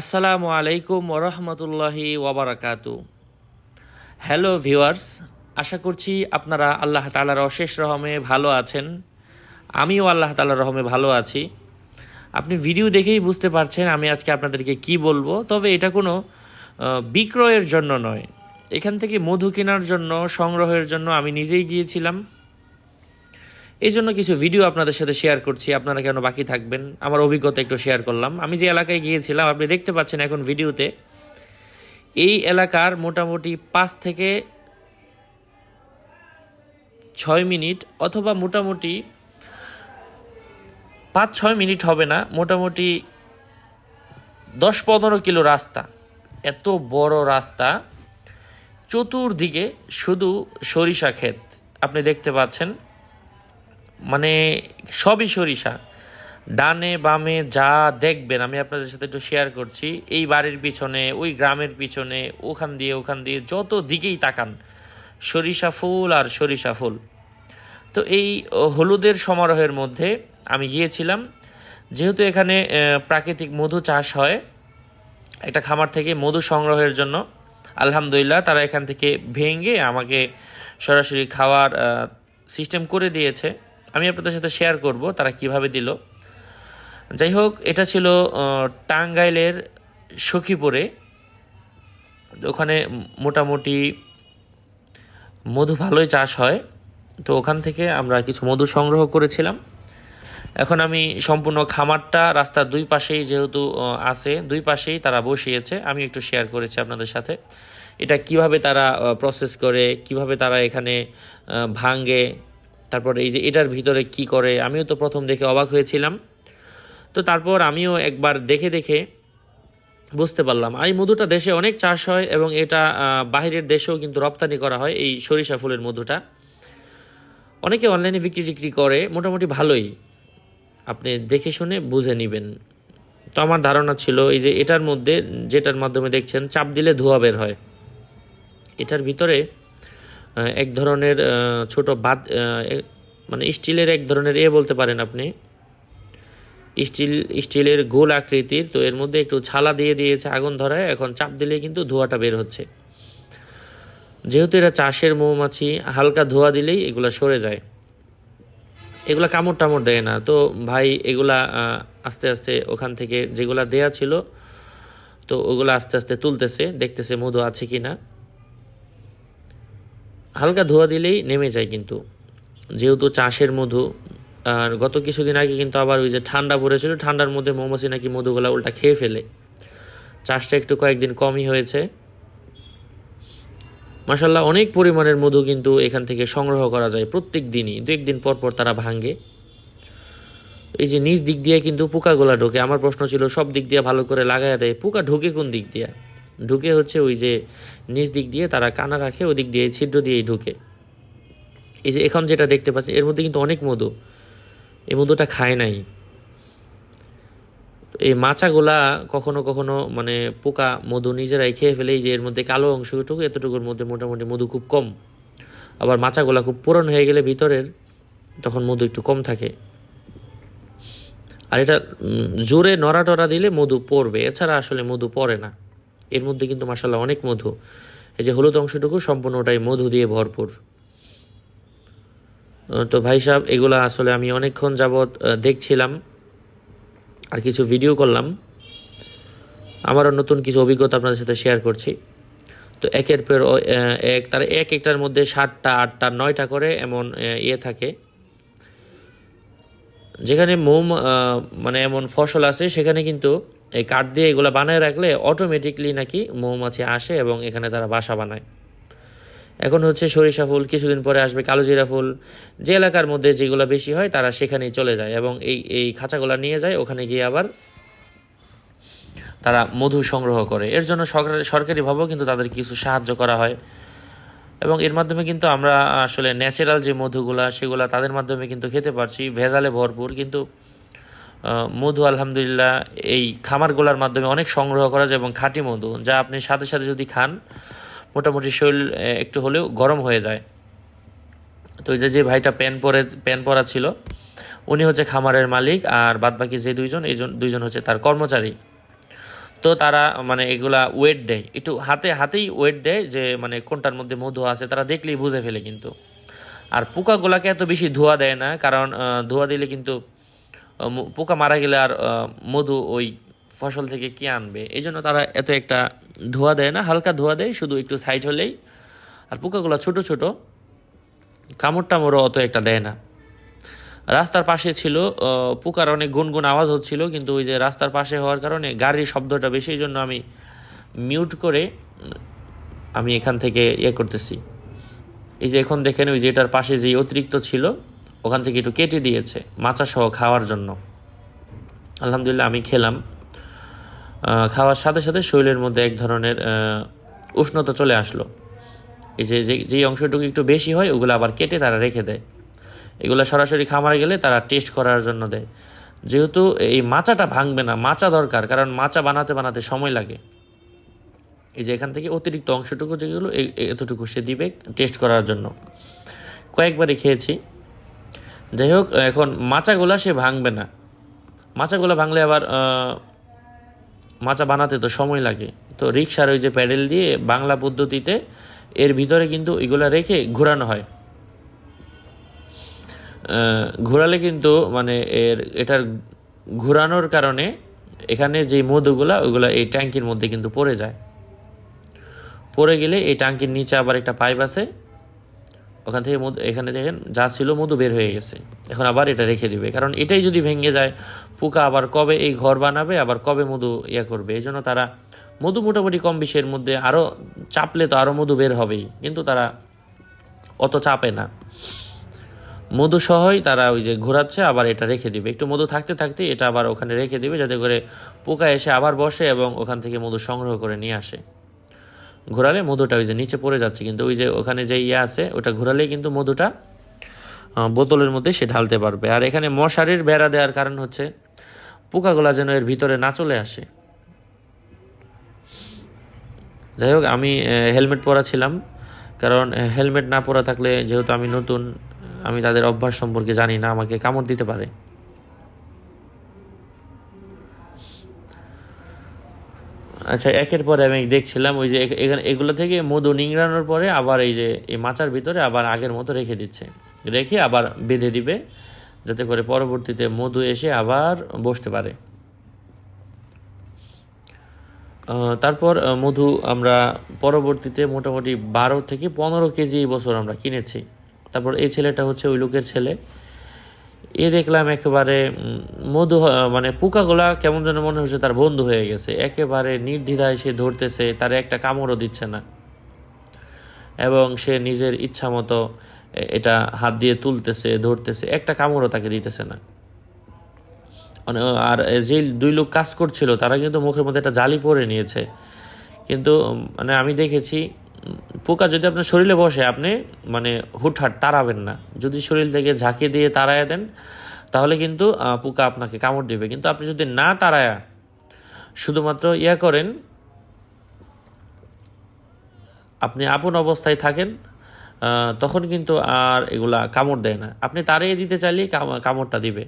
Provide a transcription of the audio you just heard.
আসসালামু আলাইকুম ওরহমতুল্লাহি ওবরাকাতু হ্যালো ভিউয়ার্স আশা করছি আপনারা আল্লাহ তালার অশেষ রহমে ভালো আছেন। আমিও আল্লাহ তালার রহমে ভালো আছি। আপনি ভিডিও দেখেই বুঝতে পারছেন আমি আজকে আপনাদেরকে কি বলব, তবে এটা কোনো বিক্রয়ের জন্য নয়। এখান থেকে মধু কেনার জন্য, সংগ্রহের জন্য আমি নিজেই গিয়েছিলাম। এই জন্য কিছু ভিডিও আপনাদের সাথে শেয়ার করছি, আপনারা কেন বাকি থাকবেন? আমার অভিজ্ঞতা একটু শেয়ার করলাম। আমি যে এলাকায় গিয়েছিলাম, আপনি দেখতে পাচ্ছেন এখন ভিডিওতে এই এলাকার মোটামুটি পাঁচ থেকে ছয় মিনিট অথবা মোটামুটি পাঁচ, ছয় মিনিট হবে না, মোটামুটি দশ, পনেরো কিলো রাস্তা। এত বড় রাস্তা, চতুর্দিকে শুধু সরিষা ক্ষেত, আপনি দেখতে পাচ্ছেন। মানে সবই সরিষা। ডানে বামে যা দেখবেন, আমি আপনাদের সাথে একটু শেয়ার করছি, এই বাড়ির পিছনে, ওই গ্রামের পিছনে, ওখান দিয়ে ওখান দিয়ে যত দিকেই তাকান, সরিষা ফুল আর সরিষা ফুল। তো এই হলুদের সমারোহের মধ্যে আমি গিয়েছিলাম। যেহেতু এখানে প্রাকৃতিক মধু চাষ হয়, একটা খামার থেকে মধু সংগ্রহের জন্য, আলহামদুলিল্লাহ তারা এখান থেকে ভেঙে আমাকে সরাসরি খাওয়ার সিস্টেম করে দিয়েছে। আমি আপনাদের সাথে শেয়ার করব, তারা কীভাবে দিল। যাই হোক, এটা ছিল টাঙ্গাইলের সখীপুরে। ওখানে মোটামুটি মধু ভালোই চাষ হয়। তো ওখান থেকে আমরা কিছু মধু সংগ্রহ করেছিলাম। এখন আমি সম্পূর্ণ খামারটা রাস্তার দুই পাশেই যেহেতু আছে, দুই পাশেই তারা বসিয়েছে। আমি একটু শেয়ার করেছি আপনাদের সাথে। এটা কীভাবে তারা প্রসেস করে, কীভাবে তারা এখানে ভাঙ্গে তারপর এই যে এটার ভিতরে কি করে আমিও তো প্রথম দেখে অবাক হয়েছিলাম। তো তারপর আমিও একবার দেখে দেখে বুঝতে পারলাম। এই মধুটা দেশে অনেক চাষ হয় এবং এটা আহ, বাইরের দেশেও কিন্তু রপ্তানি করা হয় এই সরিষা ফুলের মধুটা। অনেকে অনলাইনে বিক্রি টিক্রি করে মোটামুটি ভালোই। আপনি দেখে শুনে বুঝে নেবেন। তো আমার ধারণা ছিল এই যে এটার মধ্যে যেটার মাধ্যমে দেখছেন চাপ দিলে ধোয়া বের হয়। এটার ভিতরে এক ধরনের ছোট বাদ মানে স্টিলের এক ধরনের এ বলতে পারেন আপনি। স্টিল, স্টিলের গোল আকৃতির, তো এর মধ্যে একটু ছালা দিয়ে দিয়েছে আগুন ধরায়, এখন চাপ দিলে কিন্তু ধোঁয়াটা বের হচ্ছে। যেহেতু এটা চাষের মৌমাছি, হালকা ধোয়া দিলেই এগুলা সরে যায়। এগুলা কামড় টামড় দেয় না। তো ভাই, এগুলা আস্তে আস্তে ওখান থেকে যেগুলা দেয়া ছিল, তো ওগুলো আস্তে আস্তে তুলতেছে, দেখতেছে মধু আছে কি না হালকা ধোয়া দিলেই নেমে যায় কিন্তু। যেহেতু চাষের মধু, আর গত কিছুদিন আগে কিন্তু আবার ওই যে ঠান্ডা পড়েছিল, ঠান্ডার মধ্যে মৌমাছি নাকি মধুগুলা উল্টা খেয়ে ফেলে। চাষটা একটু কয়েকদিন কমই হয়েছে। মাসাল্লাহ অনেক পরিমাণের মধু কিন্তু এখান থেকে সংগ্রহ করা যায় প্রত্যেক দিনই। দু একদিন পর পর তারা ভাঙে। এই যে নিজ দিক দিয়ে কিন্তু পোকাগুলা ঢোকে। আমার প্রশ্ন ছিল, সব দিক দিয়ে ভালো করে লাগাই দেয়। পোকা ঢোকে কোন দিক দিয়ে? ঢুকে হচ্ছে ওই যে নিচ দিক দিয়ে তারা কানা রাখে ওই দিক দিয়ে ছিদ্র দিয়েই ঢুকে। এই যে এখন যেটা দেখতে পাচ্ছি এর মধ্যে কিন্তু অনেক মধু। এই মধুটা খায় নাই। এই মাচাগুলা কখনো কখনো মানে পোকা মধু নিজেরাই খেয়ে ফেলে যে এর মধ্যে কালো অংশটুকু, এতটুকুর মধ্যে মোটামুটি মধু খুব কম। আবার মাচাগুলা খুব পুরন হয়ে গেলে ভিতরের তখন মধু একটু কম থাকে। আর এটা জোরে নড়া টড়া দিলে মধু পড়বে, এছাড়া আসলে মধু পড়ে না। এর মধ্যে কিন্তু মাসাল্লাহ অনেক মধু। এই যে হলুদ অংশটুকু সম্পূর্ণ ওটাই মধু দিয়ে ভরপুর। তো ভাই সাহেব, এগুলা আসলে আমি অনেকক্ষণ যাবৎ দেখছিলাম আর কিছু ভিডিও করলাম। আমারও নতুন কিছু অভিজ্ঞতা আপনাদের সাথে শেয়ার করছি। তো একের পর এক, তার এক একটার মধ্যে সাতটা, আটটা, নয়টা করে এমন ইয়ে থাকে। যেখানে মোম মানে এমন ফসল আছে, সেখানে কিন্তু এই কাঠ দিয়ে এগুলো বানায় রাখলে অটোমেটিকলি নাকি মৌমাছি আসে এবং এখানে তারা বাসা বানায়। এখন হচ্ছে সরিষা ফুল, কিছুদিন পরে আসবে কালোজিরা ফুল। যে এলাকার মধ্যে যেগুলো বেশি হয়, তারা সেখানেই চলে যায় এবং এই এই খাঁচাগুলো নিয়ে যায়, ওখানে গিয়ে আবার তারা মধু সংগ্রহ করে। এর জন্য সরকার, সরকারিভাবেও কিন্তু তাদের কিছু সাহায্য করা হয়। এবং এর মাধ্যমে কিন্তু আমরা আসলে ন্যাচারাল যে মধুগুলা, সেগুলা তাদের মাধ্যমে কিন্তু খেতে পারছি। ভেজালে ভরপুর, কিন্তু মধু, আলহামদুলিল্লাহ, এই খামারগুলোর মাধ্যমে অনেক সংগ্রহ করা যায় এবং খাঁটি মধু, যা আপনি সাথে সাথে যদি খান, মোটামুটি শরীর একটু হলেও গরম হয়ে যায়। তো এই যে যে ভাইটা প্যান পরে প্যান পরা ছিল, উনি হচ্ছে খামারের মালিক, আর বাদবাকি যে দুইজন, এই দুইজন হচ্ছে তার কর্মচারী। তো তারা মানে এগুলা ওয়েট দেয়। একটু হাতে, হাতেই ওয়েট দেয় যে মানে কোনটার মধ্যে মধু আছে, তারা দেখলেই বুঝে ফেলে কিন্তু। আর পোকাগুলাকে এত বেশি ধোয়া দেয় না, কারণ ধোয়া দিলে কিন্তু পোকা মারা গেলে আর মধু ওই ফসল থেকে কি আনবে? এই জন্য তারা এত একটা ধোয়া দেয় না, হালকা ধোয়া দেয়, শুধু একটু সাইড হলেই। আর পোকাগুলো ছোট ছোট, কামড় টামড়ও অত একটা দেয় না। রাস্তার পাশে ছিল পোকার অনেক গুনগুন আওয়াজ হচ্ছিল, কিন্তু ওই যে রাস্তার পাশে হওয়ার কারণে গাড়ির শব্দটা বেশি জন্য আমি মিউট করে আমি এখান থেকে ইয়ে করতেছি। এই যে এখন দেখেন, ওই যে এটার পাশে যে অতিরিক্ত ছিল ওখান থেকে একটু কেটে দিয়েছে মাচা সহ খাওয়ার জন্য। আলহামদুলিল্লাহ আমি খেলাম। খাওয়ার সাথে সাথে শরীরের মধ্যে এক ধরনের উষ্ণতা চলে আসলো। এই যে যেই অংশটুকু একটু বেশি হয়, ওগুলো আবার কেটে তারা রেখে দেয়। এগুলো সরাসরি খামারে গেলে তারা টেস্ট করার জন্য দেয়। যেহেতু এই মাচাটা ভাঙবে না, মাচা দরকার, কারণ মাচা বানাতে বানাতে সময় লাগে। এই যে, এখান থেকে অতিরিক্ত অংশটুকু যেগুলো এতটুকু সে দিবে টেস্ট করার জন্য। কয়েকবারই খেয়েছি। যাই হোক এখন মাচাগুলা সে ভাঙবে না। মাচাগুলো ভাঙলে আবার মাচা বানাতে তো সময় লাগে। তো রিক্সার ওই যে প্যাডেল দিয়ে বাংলা পদ্ধতিতে এর ভিতরে কিন্তু এগুলা রেখে ঘোরানো হয়। ঘোরালে কিন্তু মানে এর, এটার ঘোরানোর কারণে এখানে যে মধুগুলা ওইগুলা এই ট্যাঙ্কির মধ্যে কিন্তু পড়ে যায়। পড়ে গেলে এই ট্যাঙ্কির নিচে আবার একটা পাইপ আছে। ওখান থেকে মধু, এখানে দেখেন যা ছিল মধু বের হয়ে গেছে। এখন আবার এটা রেখে দিবে। কারণ এটাই যদি ভেঙে যায়, পোকা আবার কবে এই ঘর বানাবে, আবার কবে মধু ইয়ে করবে? এই জন্য তারা মধু মোটামুটি কম বেশি এর মধ্যে আরও চাপলে তো আরও মধু বের হবেই। কিন্তু তারা অত চাপে না। মধু সহই তারা ওই যে ঘোরাচ্ছে, আবার এটা রেখে দিবে। একটু মধু থাকতে থাকতে এটা আবার ওখানে রেখে দিবে, যাতে করে পোকা এসে আবার বসে এবং ওখান থেকে মধু সংগ্রহ করে নিয়ে আসে। ঘোরালে মধুটা ওই যে নিচে পড়ে যাচ্ছে, কিন্তু ওই যে ওখানে যে ইয়ে আছে, ওটা ঘোরালেই কিন্তু মধুটা বোতলের মধ্যে সে ঢালতে পারবে। আর এখানে মশারির বেড়া দেওয়ার কারণ হচ্ছে, পোকাগুলা যেন এর ভিতরে না চলে আসে। যাই হোক, আমি হেলমেট পরা ছিলাম, কারণ হেলমেট না পরা থাকলে যেহেতু আমি নতুন, আমি তাদের অভ্যাস সম্পর্কে জানি না, আমাকে কামড় দিতে পারে। আচ্ছা একের পরে আমি দেখছিলাম ওই যে এখানে, এগুলো থেকে মধু নিংড়ানোর পরে আবার এই যে, এই মাচার ভিতরে আবার আগের মতো রেখে দিচ্ছে। রেখে আবার বেঁধে দিবে, যাতে করে পরবর্তীতে মধু এসে আবার বসতে পারে। তারপর মধু আমরা পরবর্তীতে মোটামুটি বারো থেকে পনেরো কেজি এই বছর আমরা কিনেছি। তারপর এই ছেলেটা হচ্ছে ওই লোকের ছেলে। এ দেখলাম একেবারে মধু মানে পোকাগুলা কেমন যেন মনে হচ্ছে তার বন্ধু হয়ে গেছে। একেবারে নির্দ্বিধায় সে ধরতেছে, তার একটা কামড়ও দিচ্ছে না। এবং সে নিজের ইচ্ছা মতো এটা হাত দিয়ে তুলতেছে, ধরতেছে, একটা কামড়ও তাকে দিতেছে না। মানে আর যে দুই লোক কাজ করছিল, তারা কিন্তু মুখের মধ্যে একটা জালি পরে নিয়েছে। কিন্তু মানে আমি দেখেছি পোকা যদি আপনার শরীরে বসে, আপনি মানে হুটহাট তাড়াবেন না। যদি শরীর থেকে ঝাঁকি দিয়ে তাড়ায় দেন, তাহলে কিন্তু পোকা আপনাকে কামড় দেবে। কিন্তু আপনি যদি না তাড়ায়া শুধুমাত্র ইয়া করেন, আপনি আপন অবস্থায় থাকেন তখন কিন্তু আর এগুলা কামড় দেয় না। আপনি তাড়িয়ে দিতে চাইলেই কামড়টা দিবে।